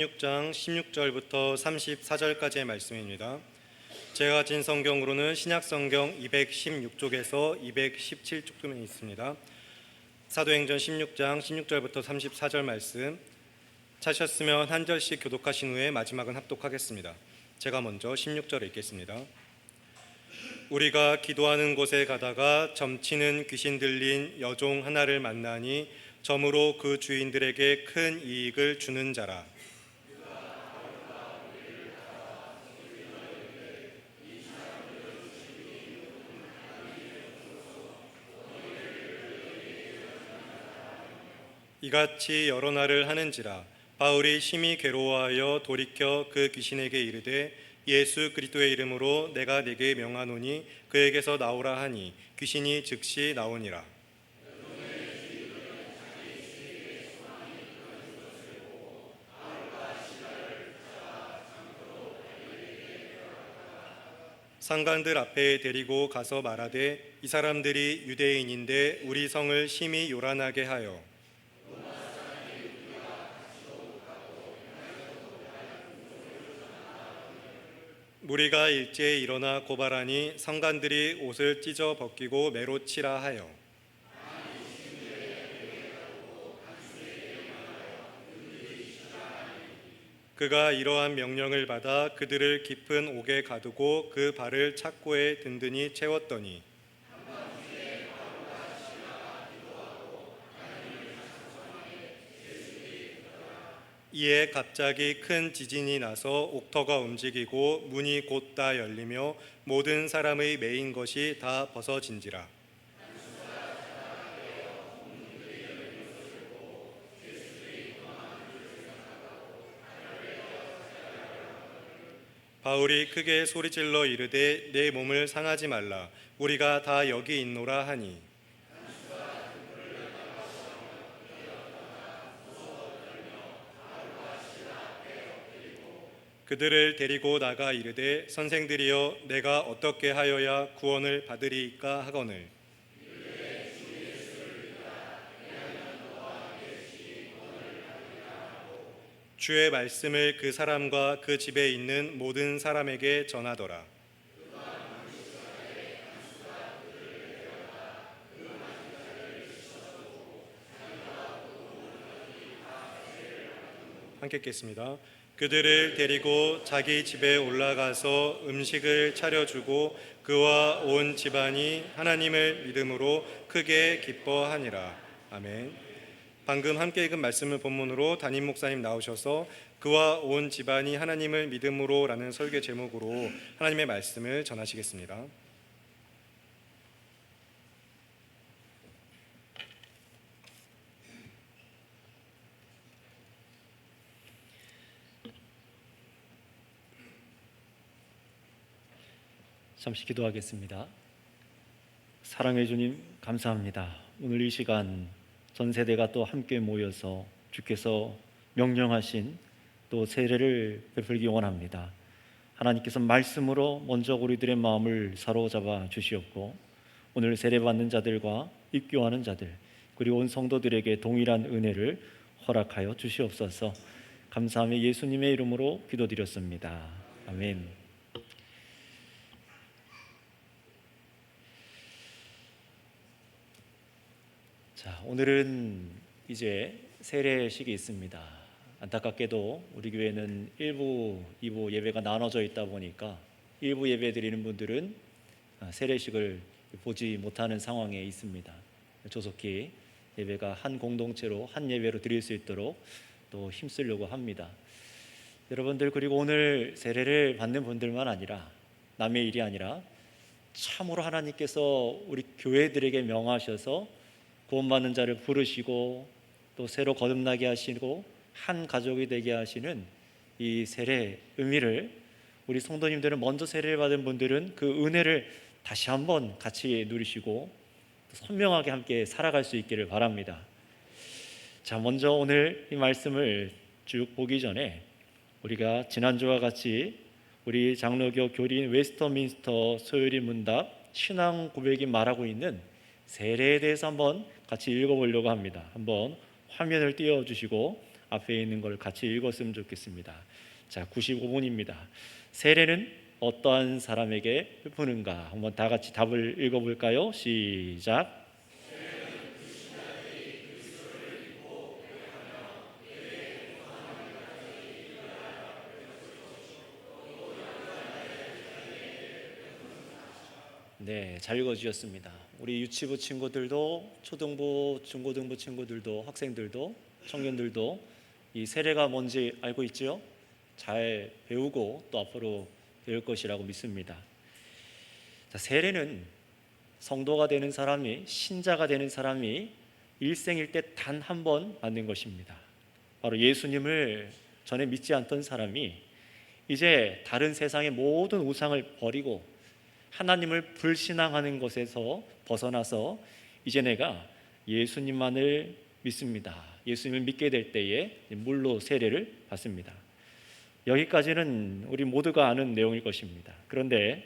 16장 16절부터 34절까지의 말씀입니다. 제가 가진 성경으로는 신약 성경 216쪽에서 217쪽쯤에 있습니다. 사도행전 16장 16절부터 34절 말씀 차셨으면 한 절씩 교독하신 후에 마지막은 합독하겠습니다. 제가 먼저 16절을 읽겠습니다. 우리가 기도하는 곳에 가다가 점치는 귀신 들린 여종 하나를 만나니 점으로 그 주인들에게 큰 이익을 주는 자라. 이같이 여러 날을 하는지라 바울이 심히 괴로워하여 돌이켜 그 귀신에게 이르되 예수 그리스도의 이름으로 내가 네게 명하노니 그에게서 나오라 하니 귀신이 즉시 나오니라. 상관들 앞에 데리고 가서 말하되 이 사람들이 유대인인데 우리 성을 심히 요란하게 하여 무리가 일제히 일어나 고발하니 성관들이 옷을 찢어 벗기고 매로 치라 하여. 그가 이러한 명령을 받아 그들을 깊은 옥에 가두고 그 발을 착고에 든든히 채웠더니 이에 갑자기 큰 지진이 나서 옥터가 움직이고 문이 곧 다 열리며 모든 사람의 메인 것이 다 벗어진지라. 바울이 크게 소리질러 이르되 내 몸을 상하지 말라. 우리가 다 여기 있노라 하니 그들을 데리고 나가 이르되 선생들이여 내가 어떻게 하여야 구원을 받으리이까 하거늘 주의 말씀을 그 사람과 그 집에 있는 모든 사람에게 전하더라 함께 읽겠습니다. 그들을 데리고 자기 집에 올라가서 음식을 차려주고 그와 온 집안이 하나님을 믿음으로 크게 기뻐하니라. 아멘. 방금 함께 읽은 말씀을 본문으로 담임 목사님 나오셔서 그와 온 집안이 하나님을 믿음으로라는 설교 제목으로 하나님의 말씀을 전하시겠습니다. 잠시 기도하겠습니다. 사랑해 주님 감사합니다. 오늘 이 시간 전 세대가 또 함께 모여서 주께서 명령하신 또 세례를 베풀기 원합니다. 하나님께서 말씀으로 먼저 우리들의 마음을 사로잡아 주시옵고 오늘 세례 받는 자들과 입교하는 자들 그리고 온 성도들에게 동일한 은혜를 허락하여 주시옵소서. 감사하며 예수님의 이름으로 기도드렸습니다. 아멘. 자, 오늘은 이제 세례식이 있습니다. 안타깝게도 우리 교회는 1부, 2부 예배가 나눠져 있다 보니까 1부 예배 드리는 분들은 아, 세례식을 보지 못하는 상황에 있습니다. 조속히 예배가 한 공동체로 한 예배로 드릴 수 있도록 또 힘쓰려고 합니다. 여러분들 그리고 오늘 세례를 받는 분들만 아니라 남의 일이 아니라 참으로 하나님께서 우리 교회들에게 명하셔서 구원받는 자를 부르시고 또 새로 거듭나게 하시고 한 가족이 되게 하시는 이 세례 의미를 우리 성도님들은 먼저 세례를 받은 분들은 그 은혜를 다시 한번 같이 누리시고 선명하게 함께 살아갈 수 있기를 바랍니다. 자, 먼저 오늘 이 말씀을 쭉 보기 전에 우리가 지난주와 같이 우리 장로교 교리인 웨스터민스터 소요리 문답 신앙 고백이 말하고 있는 세례에 대해서 한번 같이 읽어보려고 합니다. 한번 화면을 띄워주시고 앞에 있는 걸 같이 읽었으면 좋겠습니다. 자, 95분입니다. 세례는 어떠한 사람에게 베푸는가? 한번 다 같이 답을 읽어볼까요? 시작. 네, 잘 읽어주셨습니다. 우리 유치부 친구들도 초등부, 중고등부 친구들도 학생들도 청년들도 이 세례가 뭔지 알고 있지요? 잘 배우고 또 앞으로 배울 것이라고 믿습니다. 자, 세례는 성도가 되는 사람이 신자가 되는 사람이 일생일 때 단 한 번 받는 것입니다. 바로 예수님을 전에 믿지 않던 사람이 이제 다른 세상의 모든 우상을 버리고 하나님을 불신앙하는 것에서 벗어나서 이제 내가 예수님만을 믿습니다. 예수님을 믿게 될 때에 물로 세례를 받습니다. 여기까지는 우리 모두가 아는 내용일 것입니다. 그런데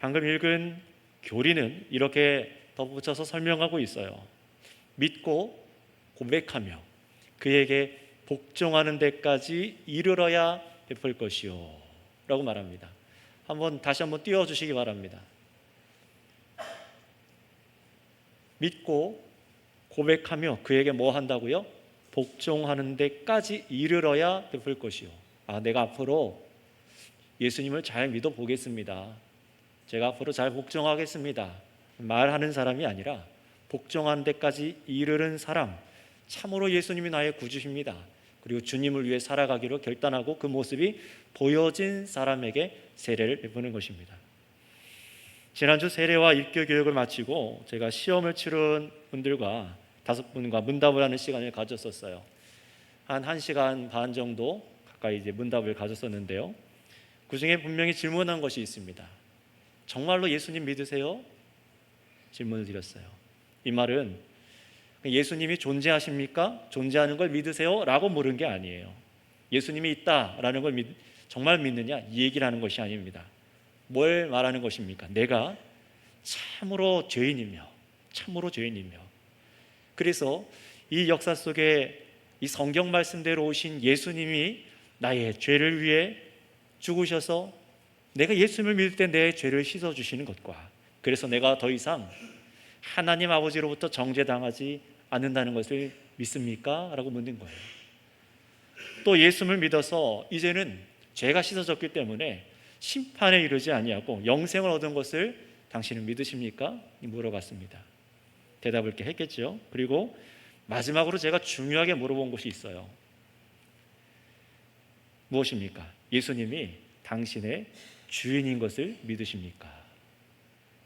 방금 읽은 교리는 이렇게 덧붙여서 설명하고 있어요. 믿고 고백하며 그에게 복종하는 데까지 이르러야 베풀 것이요. 라고 말합니다. 한번 다시 한번 띄워 주시기 바랍니다. 믿고 고백하며 그에게 뭐 한다고요? 복종하는 데까지 이르러야 베풀 것이요. 아, 내가 앞으로 예수님을 잘 믿어 보겠습니다. 제가 앞으로 잘 복종하겠습니다. 말하는 사람이 아니라 복종하는 데까지 이르는 사람, 참으로 예수님이 나의 구주십니다. 그리고 주님을 위해 살아가기로 결단하고 그 모습이 보여진 사람에게 세례를 베푸는 것입니다. 지난주 세례와 입교 교육을 마치고 제가 시험을 치른 분들과 다섯 분과 문답을 하는 시간을 가졌었어요. 한 1시간 반 정도 가까이 이제 문답을 가졌었는데요. 그 중에 분명히 질문한 것이 있습니다. 정말로 예수님 믿으세요? 질문을 드렸어요. 이 말은 예수님이 존재하십니까? 존재하는 걸 믿으세요? 라고 물은 게 아니에요. 예수님이 있다라는 걸 믿, 정말 믿느냐? 이 얘기를 하는 것이 아닙니다. 뭘 말하는 것입니까? 내가 참으로 죄인이며, 참으로 죄인이며. 그래서 이 역사 속에 이 성경 말씀대로 오신 예수님이 나의 죄를 위해 죽으셔서 내가 예수님을 믿을 때 내 죄를 씻어 주시는 것과 그래서 내가 더 이상 하나님 아버지로부터 정죄당하지 않는다는 것을 믿습니까? 라고 묻는 거예요. 또 예수님을 믿어서 이제는 죄가 씻어졌기 때문에 심판에 이르지 아니하고 영생을 얻은 것을 당신은 믿으십니까? 물어봤습니다. 대답을 이렇게 했겠죠. 그리고 마지막으로 제가 중요하게 물어본 것이 있어요. 무엇입니까? 예수님이 당신의 주인인 것을 믿으십니까?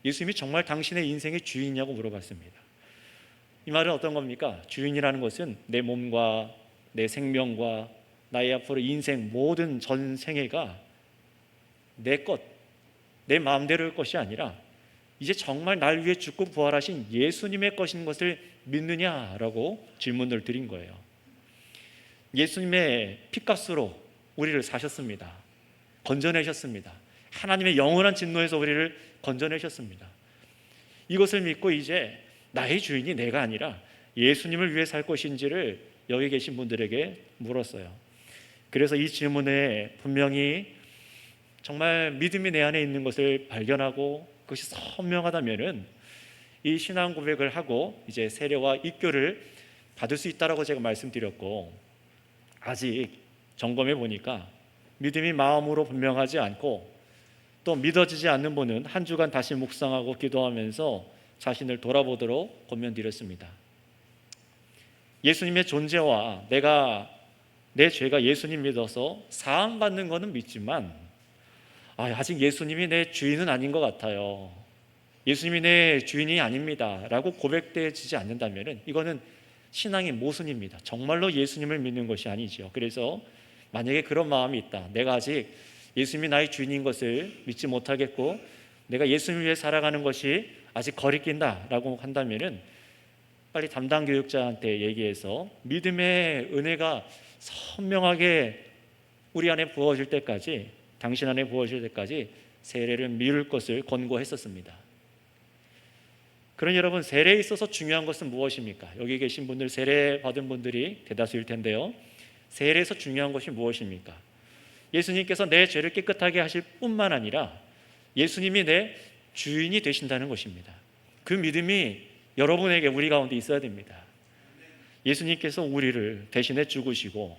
예수님이 정말 당신의 인생의 주인이냐고 물어봤습니다. 이 말은 어떤 겁니까? 주인이라는 것은 내 몸과 내 생명과 나의 앞으로 인생 모든 전 생애가 내 것, 내 마음대로일 것이 아니라 이제 정말 날 위해 죽고 부활하신 예수님의 것인 것을 믿느냐라고 질문을 드린 거예요. 예수님의 피값으로 우리를 사셨습니다. 건져내셨습니다. 하나님의 영원한 진노에서 우리를 건져내셨습니다. 이것을 믿고 이제 나의 주인이 내가 아니라 예수님을 위해 살 것인지를 여기 계신 분들에게 물었어요. 그래서 이 질문에 분명히 정말 믿음이 내 안에 있는 것을 발견하고 그것이 선명하다면은 이 신앙 고백을 하고 이제 세례와 입교를 받을 수 있다라고 제가 말씀드렸고 아직 점검해 보니까 믿음이 마음으로 분명하지 않고 또 믿어지지 않는 분은 한 주간 다시 묵상하고 기도하면서 자신을 돌아보도록 권면드렸습니다. 예수님의 존재와 내가 내 죄가 예수님 믿어서 사함 받는 것은 믿지만 아, 아직 예수님이 내 주인은 아닌 것 같아요. 예수님이 내 주인이 아닙니다라고 고백되지 않는다면은 이거는 신앙의 모순입니다. 정말로 예수님을 믿는 것이 아니죠. 그래서 만약에 그런 마음이 있다. 내가 아직 예수님이 나의 주인인 것을 믿지 못하겠고 내가 예수님을 위해 살아가는 것이 아직 거리낀다라고 한다면은 빨리 담당 교육자한테 얘기해서 믿음의 은혜가 선명하게 우리 안에 부어질 때까지 당신 안에 부어질 때까지 세례를 미룰 것을 권고했었습니다. 그런 여러분 세례에 있어서 중요한 것은 무엇입니까? 여기 계신 분들 세례 받은 분들이 대다수일 텐데요. 세례에서 중요한 것이 무엇입니까? 예수님께서 내 죄를 깨끗하게 하실 뿐만 아니라 예수님이 내 주인이 되신다는 것입니다. 그 믿음이 여러분에게 우리 가운데 있어야 됩니다. 예수님께서 우리를 대신해 죽으시고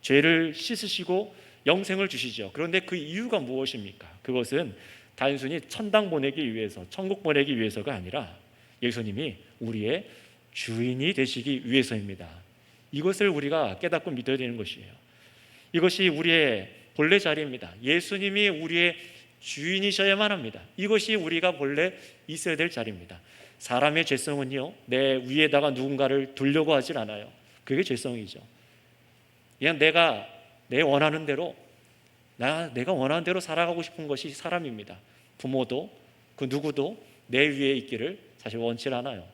죄를 씻으시고 영생을 주시죠. 그런데 그 이유가 무엇입니까? 그것은 단순히 천당 보내기 위해서, 천국 보내기 위해서가 아니라 예수님이 우리의 주인이 되시기 위해서입니다. 이것을 우리가 깨닫고 믿어야 되는 것이에요. 이것이 우리의 본래 자리입니다. 예수님이 우리의 주인이셔야만 합니다. 이것이 우리가 본래 있어야 될 자리입니다. 사람의 죄성은요, 내 위에다가 누군가를 두려고 하질 않아요. 그게 죄성이죠. 그냥 내가 내 원하는 대로 나 내가 원하는 대로 살아가고 싶은 것이 사람입니다. 부모도 그 누구도 내 위에 있기를 사실 원치 않아요.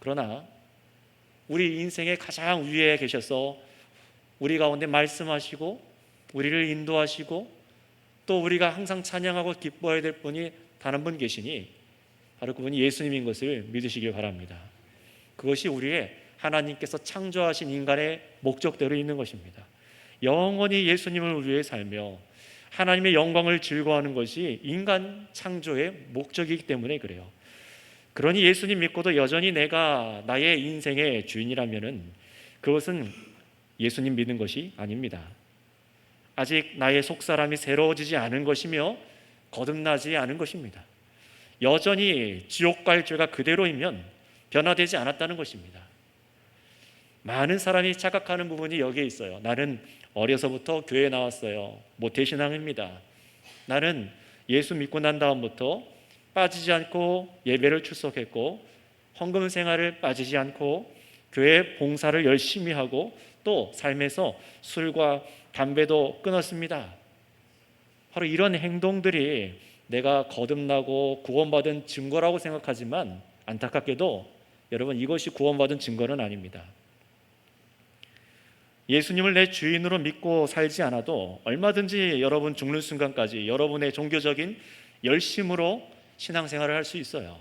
그러나 우리 인생의 가장 위에 계셔서 우리 가운데 말씀하시고 우리를 인도하시고 또 우리가 항상 찬양하고 기뻐해야 될 분이 단 한 분 계시니 바로 그분이 예수님인 것을 믿으시길 바랍니다. 그것이 우리의 하나님께서 창조하신 인간의 목적대로 있는 것입니다. 영원히 예수님을 위해 살며 하나님의 영광을 즐거워하는 것이 인간 창조의 목적이기 때문에 그래요. 그러니 예수님 믿고도 여전히 내가 나의 인생의 주인이라면은 그것은 예수님 믿는 것이 아닙니다. 아직 나의 속사람이 새로워지지 않은 것이며 거듭나지 않은 것입니다. 여전히 지옥 갈 죄가 그대로이면 변화되지 않았다는 것입니다. 많은 사람이 착각하는 부분이 여기에 있어요. 나는 어려서부터 교회에 나왔어요. 모태신앙입니다. 나는 예수 믿고 난 다음부터 빠지지 않고 예배를 출석했고 헌금 생활을 빠지지 않고 교회 봉사를 열심히 하고 또 삶에서 술과 담배도 끊었습니다. 바로 이런 행동들이 내가 거듭나고 구원받은 증거라고 생각하지만 안타깝게도 여러분 이것이 구원받은 증거는 아닙니다. 예수님을 내 주인으로 믿고 살지 않아도 얼마든지 여러분 죽는 순간까지 여러분의 종교적인 열심으로 신앙생활을 할 수 있어요.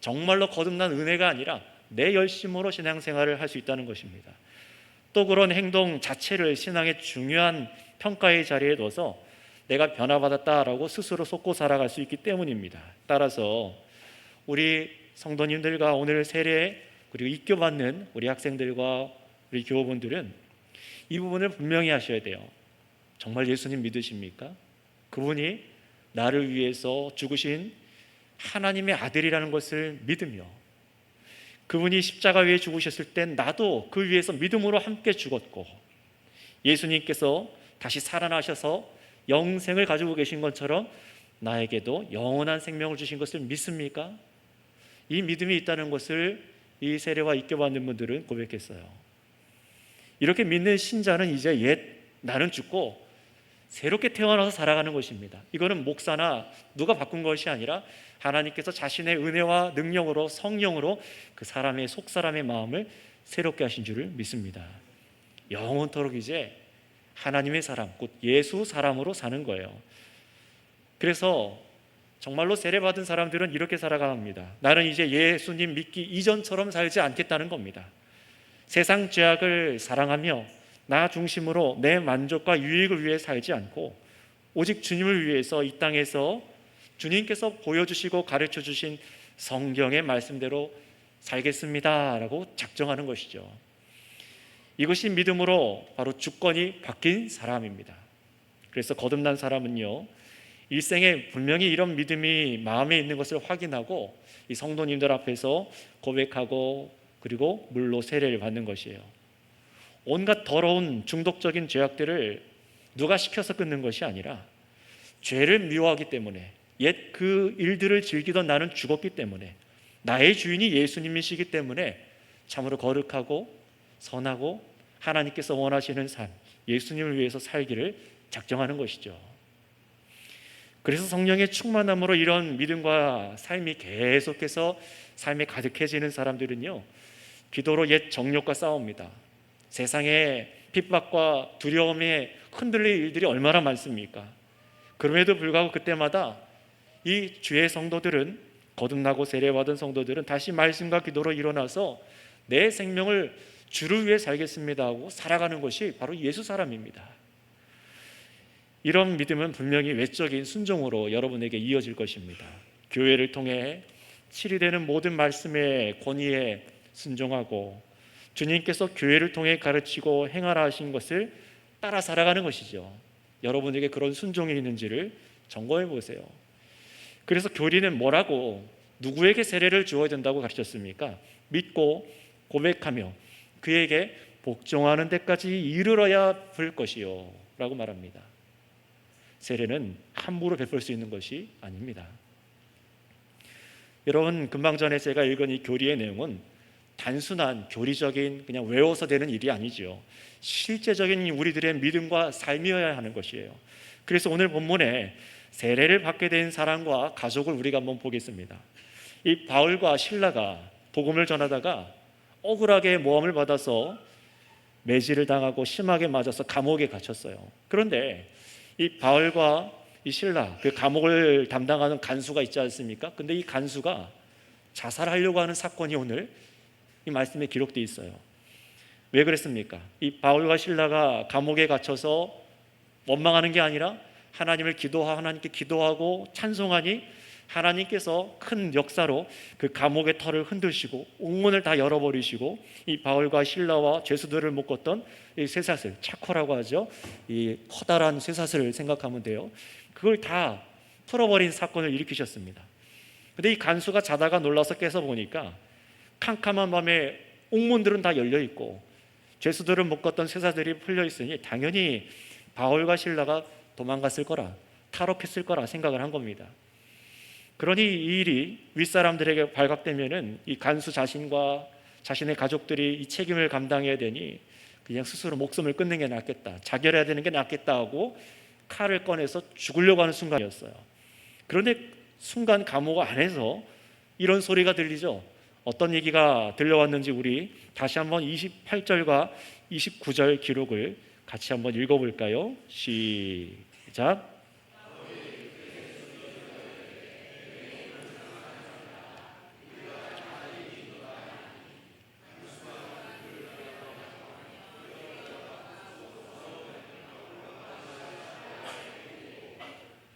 정말로 거듭난 은혜가 아니라 내 열심으로 신앙생활을 할 수 있다는 것입니다. 또 그런 행동 자체를 신앙의 중요한 평가의 자리에 둬서 내가 변화받았다라고 스스로 속고 살아갈 수 있기 때문입니다. 따라서 우리 성도님들과 오늘 세례 그리고 입교받는 우리 학생들과 우리 교우분들은 이 부분을 분명히 하셔야 돼요. 정말 예수님 믿으십니까? 그분이 나를 위해서 죽으신 하나님의 아들이라는 것을 믿으며 그분이 십자가 위에 죽으셨을 땐 나도 그 위에서 믿음으로 함께 죽었고 예수님께서 다시 살아나셔서 영생을 가지고 계신 것처럼 나에게도 영원한 생명을 주신 것을 믿습니까? 이 믿음이 있다는 것을 이 세례와 입교받는 분들은 고백했어요. 이렇게 믿는 신자는 이제 옛 나는 죽고 새롭게 태어나서 살아가는 것입니다. 이거는 목사나 누가 바꾼 것이 아니라 하나님께서 자신의 은혜와 능력으로 성령으로 그 사람의 속 사람의 마음을 새롭게 하신 줄을 믿습니다. 영원토록 이제 하나님의 사람, 곧 예수 사람으로 사는 거예요. 그래서 정말로 세례받은 사람들은 이렇게 살아갑니다. 나는 이제 예수님 믿기 이전처럼 살지 않겠다는 겁니다. 세상 죄악을 사랑하며 나 중심으로 내 만족과 유익을 위해 살지 않고 오직 주님을 위해서 이 땅에서 주님께서 보여주시고 가르쳐 주신 성경의 말씀대로 살겠습니다라고 작정하는 것이죠. 이것이 믿음으로 바로 주권이 바뀐 사람입니다. 그래서 거듭난 사람은요, 일생에 분명히 이런 믿음이 마음에 있는 것을 확인하고 이 성도님들 앞에서 고백하고 그리고 물로 세례를 받는 것이에요. 온갖 더러운 중독적인 죄악들을 누가 시켜서 끊는 것이 아니라 죄를 미워하기 때문에 옛 그 일들을 즐기던 나는 죽었기 때문에 나의 주인이 예수님이시기 때문에 참으로 거룩하고 선하고 하나님께서 원하시는 삶, 예수님을 위해서 살기를 작정하는 것이죠. 그래서 성령의 충만함으로 이런 믿음과 삶이 계속해서 삶에 가득해지는 사람들은요, 기도로 옛 정욕과 싸웁니다. 세상의 핍박과 두려움에 흔들릴 일들이 얼마나 많습니까? 그럼에도 불구하고 그때마다 이 주의 성도들은 거듭나고 세례받은 성도들은 다시 말씀과 기도로 일어나서 내 생명을 주를 위해 살겠습니다 하고 살아가는 것이 바로 예수 사람입니다. 이런 믿음은 분명히 외적인 순종으로 여러분에게 이어질 것입니다. 교회를 통해 치리되는 모든 말씀의 권위에 순종하고 주님께서 교회를 통해 가르치고 행하라 하신 것을 따라 살아가는 것이죠. 여러분에게 그런 순종이 있는지를 점검해 보세요. 그래서 교리는 뭐라고 누구에게 세례를 주어야 된다고 가르쳤습니까? 믿고 고백하며 그에게 복종하는 데까지 이르러야 불 것이요 라고 말합니다. 세례는 함부로 베풀 수 있는 것이 아닙니다. 여러분 금방 전에 제가 읽은 이 교리의 내용은 단순한 교리적인 그냥 외워서 되는 일이 아니지요. 실제적인 우리들의 믿음과 삶이어야 하는 것이에요. 그래서 오늘 본문에 세례를 받게 된 사람과 가족을 우리가 한번 보겠습니다. 이 바울과 신라가 복음을 전하다가 억울하게 모함을 받아서 매질을 당하고 심하게 맞아서 감옥에 갇혔어요. 그런데 이 바울과 이 신라 그 감옥을 담당하는 간수가 있지 않습니까? 근데 이 간수가 자살하려고 하는 사건이 오늘 이 말씀에 기록되어 있어요. 왜 그랬습니까? 이 바울과 신라가 감옥에 갇혀서 원망하는 게 아니라 하나님을 기도하 하나님께 기도하고 찬송하니 하나님께서 큰 역사로 그 감옥의 털을 흔드시고 옥문을 다 열어버리시고 이 바울과 신라와 죄수들을 묶었던 이 쇠사슬 차코라고 하죠. 이 커다란 쇠사슬을 생각하면 돼요. 그걸 다 풀어버린 사건을 일으키셨습니다. 근데 이 간수가 자다가 놀라서 깨서 보니까 캄캄한 밤에 옥문들은 다 열려 있고 죄수들을 묶었던 쇠사들이 풀려 있으니 당연히 바울과 신라가 도망갔을 거라 탈옥했을 거라 생각을 한 겁니다. 그러니 이 일이 윗사람들에게 발각되면은 이 간수 자신과 자신의 가족들이 이 책임을 감당해야 되니 그냥 스스로 목숨을 끊는 게 낫겠다. 자결해야 되는 게 낫겠다 하고 칼을 꺼내서 죽으려고 하는 순간이었어요. 그런데 순간 감옥 안에서 이런 소리가 들리죠. 어떤 얘기가 들려왔는지 우리 다시 한번 28절과 29절 기록을 같이 한번 읽어볼까요? 시작.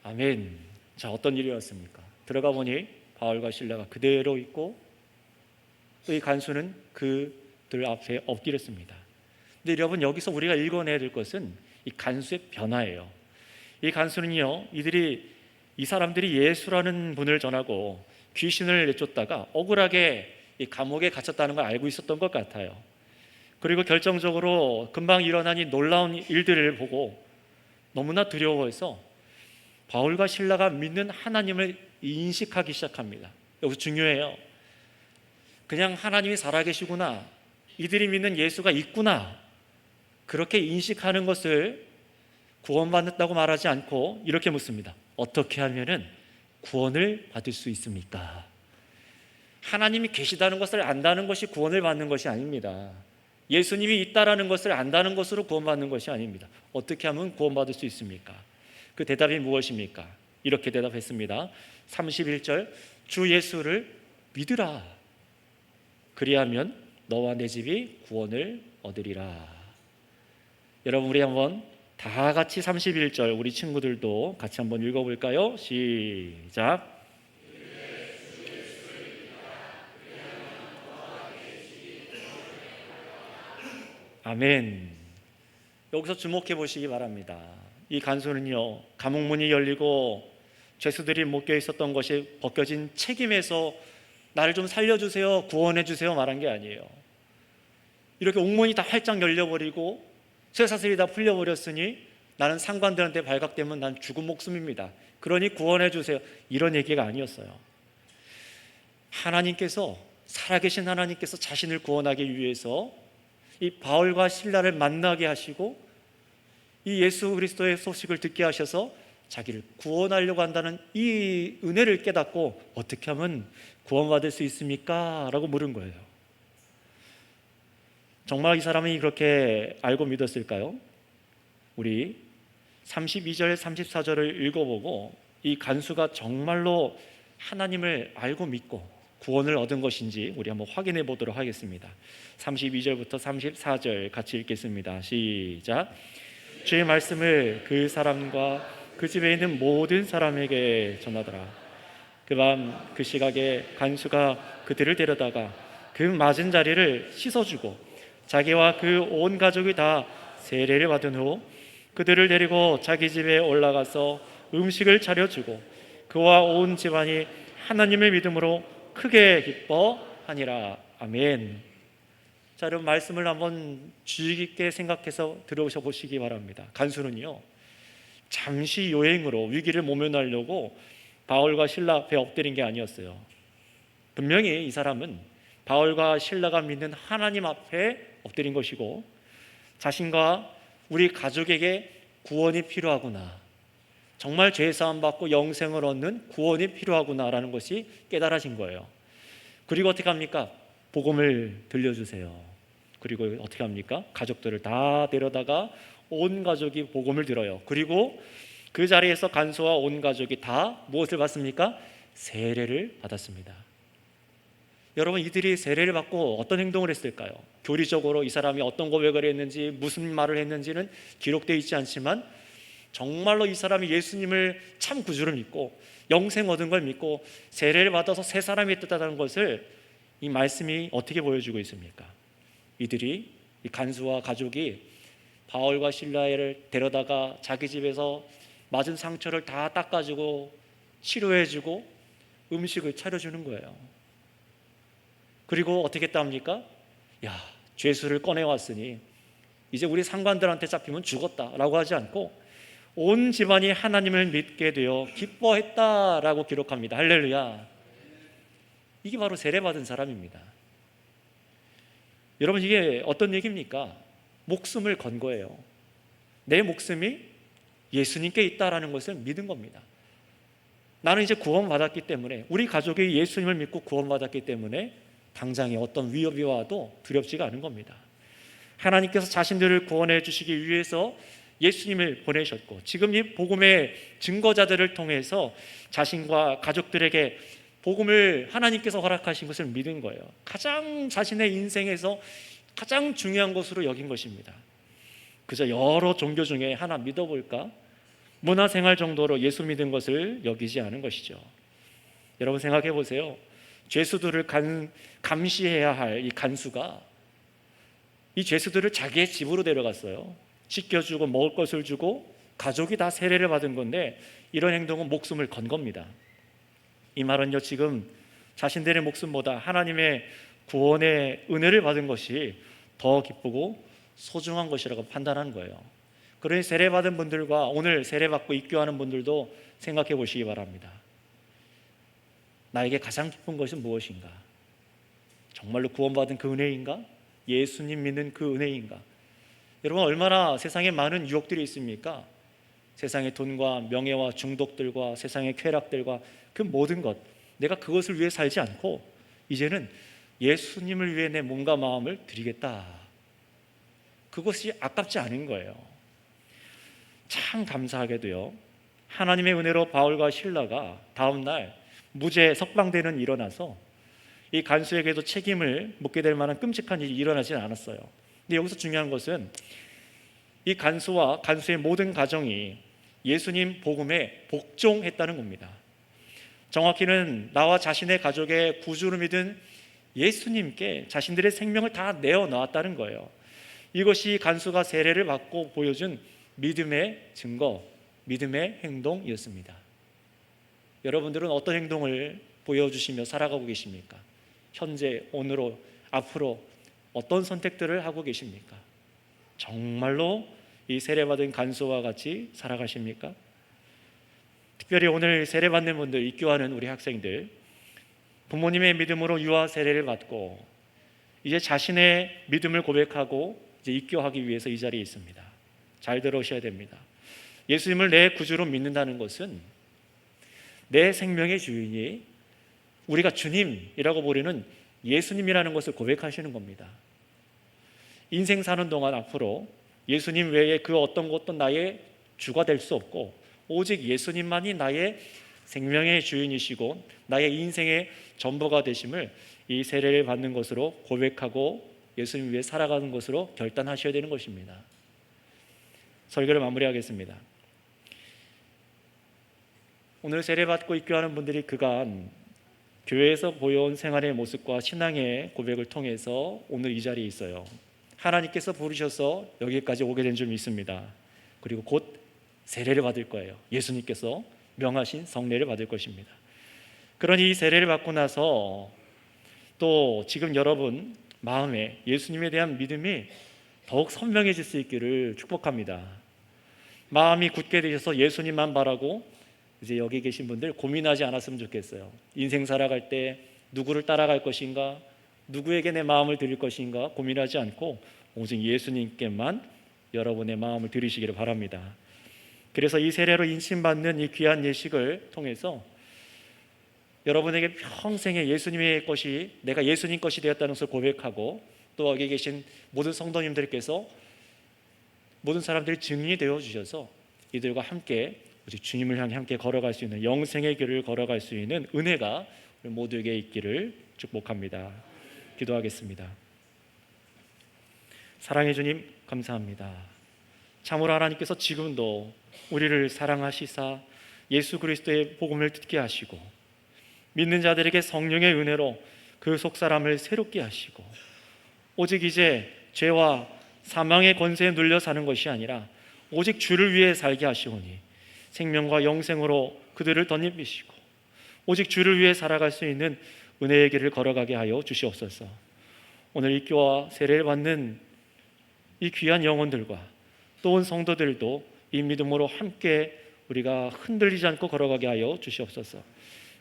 아멘. 자, 어떤 일이었습니까? 들어가 보니 바울과 신라가 그대로 있고 또 이 간수는 그들 앞에 엎드렸습니다. 근데 여러분 여기서 우리가 읽어내야 될 것은 이 간수의 변화예요. 이 간수는요, 이들이 이 사람들이 예수라는 분을 전하고 귀신을 내쫓다가 억울하게 이 감옥에 갇혔다는 걸 알고 있었던 것 같아요. 그리고 결정적으로 금방 일어난 이 놀라운 일들을 보고 너무나 두려워해서 바울과 신라가 믿는 하나님을 인식하기 시작합니다. 여기서 중요해요. 그냥 하나님이 살아계시구나. 이들이 믿는 예수가 있구나. 그렇게 인식하는 것을 구원받았다고 말하지 않고 이렇게 묻습니다. 어떻게 하면은 구원을 받을 수 있습니까? 하나님이 계시다는 것을 안다는 것이 구원을 받는 것이 아닙니다. 예수님이 있다라는 것을 안다는 것으로 구원받는 것이 아닙니다. 어떻게 하면 구원받을 수 있습니까? 그 대답이 무엇입니까? 이렇게 대답했습니다. 31절 주 예수를 믿으라. 그리하면 너와 내 집이 구원을 얻으리라. 여러분 우리 한번 다 같이 31절 우리 친구들도 같이 한번 읽어 볼까요? 시작. 아멘. 여기서 주목해 보시기 바랍니다. 이 간수는요 감옥 문이 열리고 죄수들이 묶여 있었던 것이 벗겨진 책임에서 나를 좀 살려주세요 구원해 주세요 말한 게 아니에요. 이렇게 옥문이 다 활짝 열려버리고 쇠사슬이 다 풀려버렸으니 나는 상관들한테 발각되면 난 죽은 목숨입니다. 그러니 구원해 주세요. 이런 얘기가 아니었어요. 하나님께서 살아계신 하나님께서 자신을 구원하기 위해서 이 바울과 신라를 만나게 하시고 이 예수 그리스도의 소식을 듣게 하셔서 자기를 구원하려고 한다는 이 은혜를 깨닫고 어떻게 하면 구원받을 수 있습니까? 라고 물은 거예요. 정말 이 사람이 그렇게 알고 믿었을까요? 우리 32절, 34절을 읽어보고 이 간수가 정말로 하나님을 알고 믿고 구원을 얻은 것인지 우리 한번 확인해 보도록 하겠습니다. 32절부터 34절 같이 읽겠습니다. 시작. 주의 말씀을 그 사람과 그 집에 있는 모든 사람에게 전하더라. 그 밤 그 시각에 간수가 그들을 데려다가 그 맞은 자리를 씻어주고 자기와 그 온 가족이 다 세례를 받은 후 그들을 데리고 자기 집에 올라가서 음식을 차려주고 그와 온 집안이 하나님을 믿음으로 크게 기뻐하니라. 아멘. 자, 여러분 말씀을 한번 주의 깊게 생각해서 들어오셔 보시기 바랍니다. 간수는요. 잠시 여행으로 위기를 모면하려고 바울과 신라 앞에 엎드린 게 아니었어요. 분명히 이 사람은 바울과 신라가 믿는 하나님 앞에 엎드린 것이고 자신과 우리 가족에게 구원이 필요하구나. 정말 죄 사함 받고 영생을 얻는 구원이 필요하구나라는 것이 깨달아진 거예요. 그리고 어떻게 합니까? 복음을 들려주세요. 그리고 어떻게 합니까? 가족들을 다 데려다가 온 가족이 복음을 들어요. 그리고 그 자리에서 간소와 온 가족이 다 무엇을 받습니까? 세례를 받았습니다. 여러분 이들이 세례를 받고 어떤 행동을 했을까요? 교리적으로 이 사람이 어떤 고백을 했는지 무슨 말을 했는지는 기록되어 있지 않지만 정말로 이 사람이 예수님을 참 구주를 믿고 영생 얻은 걸 믿고 세례를 받아서 새 사람이 됐다는 것을 이 말씀이 어떻게 보여주고 있습니까? 이들이 이 간수와 가족이 바울과 신라를 데려다가 자기 집에서 맞은 상처를 다 닦아주고 치료해주고 음식을 차려주는 거예요. 그리고 어떻게 했답니까? 야, 죄수를 꺼내왔으니 이제 우리 상관들한테 잡히면 죽었다라고 하지 않고 온 집안이 하나님을 믿게 되어 기뻐했다라고 기록합니다. 할렐루야. 이게 바로 세례받은 사람입니다. 여러분 이게 어떤 얘기입니까? 목숨을 건 거예요. 내 목숨이 예수님께 있다라는 것을 믿은 겁니다. 나는 이제 구원받았기 때문에 우리 가족이 예수님을 믿고 구원받았기 때문에 당장에 어떤 위협이 와도 두렵지가 않은 겁니다. 하나님께서 자신들을 구원해 주시기 위해서 예수님을 보내셨고 지금 이 복음의 증거자들을 통해서 자신과 가족들에게 복음을 하나님께서 허락하신 것을 믿은 거예요. 가장 자신의 인생에서 가장 중요한 것으로 여긴 것입니다. 그저 여러 종교 중에 하나 믿어볼까? 문화생활 정도로 예수 믿은 것을 여기지 않은 것이죠. 여러분 생각해 보세요. 죄수들을 간, 감시해야 할 이 간수가 이 죄수들을 자기의 집으로 데려갔어요. 씻겨주고 먹을 것을 주고 가족이 다 세례를 받은 건데 이런 행동은 목숨을 건 겁니다. 이 말은요 지금 자신들의 목숨보다 하나님의 구원의 은혜를 받은 것이 더 기쁘고 소중한 것이라고 판단한 거예요. 그러니 세례 받은 분들과 오늘 세례 받고 입교하는 분들도 생각해 보시기 바랍니다. 나에게 가장 기쁜 것은 무엇인가? 정말로 구원받은 그 은혜인가? 예수님 믿는 그 은혜인가? 여러분 얼마나 세상에 많은 유혹들이 있습니까? 세상의 돈과 명예와 중독들과 세상의 쾌락들과 그 모든 것 내가 그것을 위해 살지 않고 이제는 예수님을 위해 내 몸과 마음을 드리겠다. 그것이 아깝지 않은 거예요. 참 감사하게도요. 하나님의 은혜로 바울과 신라가 다음 날 무죄 석방되는 일어나서 이 간수에게도 책임을 묻게 될 만한 끔찍한 일이 일어나지 않았어요. 근데 여기서 중요한 것은 이 간수와 간수의 모든 가정이 예수님 복음에 복종했다는 겁니다. 정확히는 나와 자신의 가족의 구주를 믿은 예수님께 자신들의 생명을 다 내어 놓았다는 거예요. 이것이 간수가 세례를 받고 보여준 믿음의 증거, 믿음의 행동이었습니다. 여러분들은 어떤 행동을 보여주시며 살아가고 계십니까? 현재, 오늘로, 앞으로 어떤 선택들을 하고 계십니까? 정말로 이 세례받은 간수와 같이 살아가십니까? 특별히 오늘 세례받는 분들, 입교하는 우리 학생들, 부모님의 믿음으로 유아 세례를 받고 이제 자신의 믿음을 고백하고 이제 입교하기 위해서 이 자리에 있습니다. 잘 들으셔야 됩니다. 예수님을 내 구주로 믿는다는 것은 내 생명의 주인이 우리가 주님이라고 부르는 예수님이라는 것을 고백하시는 겁니다. 인생 사는 동안 앞으로 예수님 외에 그 어떤 것도 나의 주가 될 수 없고 오직 예수님만이 나의 생명의 주인이시고 나의 인생의 전부가 되심을 이 세례를 받는 것으로 고백하고 예수님 위해 살아가는 것으로 결단하셔야 되는 것입니다. 설교를 마무리하겠습니다. 오늘 세례 받고 입교하는 분들이 그간 교회에서 보여온 생활의 모습과 신앙의 고백을 통해서 오늘 이 자리에 있어요. 하나님께서 부르셔서 여기까지 오게 된 줄 믿습니다. 그리고 곧 세례를 받을 거예요. 예수님께서 명하신 성례를 받을 것입니다. 그러니 이 세례를 받고 나서 또 지금 여러분 마음에 예수님에 대한 믿음이 더욱 선명해질 수 있기를 축복합니다. 마음이 굳게 되셔서 예수님만 바라고 이제 여기 계신 분들 고민하지 않았으면 좋겠어요. 인생 살아갈 때 누구를 따라갈 것인가, 누구에게 내 마음을 드릴 것인가 고민하지 않고 오직 예수님께만 여러분의 마음을 드리시기를 바랍니다. 그래서 이 세례로 인침받는 이 귀한 예식을 통해서 여러분에게 평생의 예수님의 것이 내가 예수님 것이 되었다는 것을 고백하고 또 여기 계신 모든 성도님들께서 모든 사람들이 증인이 되어 주셔서 이들과 함께 오직 주님을 향해 함께 걸어갈 수 있는 영생의 길을 걸어갈 수 있는 은혜가 우리 모두에게 있기를 축복합니다. 기도하겠습니다. 사랑해 주님 감사합니다. 참으로 하나님께서 지금도 우리를 사랑하시사 예수 그리스도의 복음을 듣게 하시고 믿는 자들에게 성령의 은혜로 그 속 사람을 새롭게 하시고 오직 이제 죄와 사망의 권세에 눌려 사는 것이 아니라 오직 주를 위해 살게 하시오니 생명과 영생으로 그들을 덧입히시고 오직 주를 위해 살아갈 수 있는 은혜의 길을 걸어가게 하여 주시옵소서. 오늘 이 교와 세례를 받는 이 귀한 영혼들과 또 온 성도들도 이 믿음으로 함께 우리가 흔들리지 않고 걸어가게 하여 주시옵소서.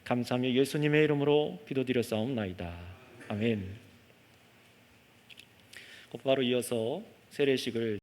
감사하며 예수님의 이름으로 기도드렸사옵나이다. 아멘. 곧바로 이어서 세례식을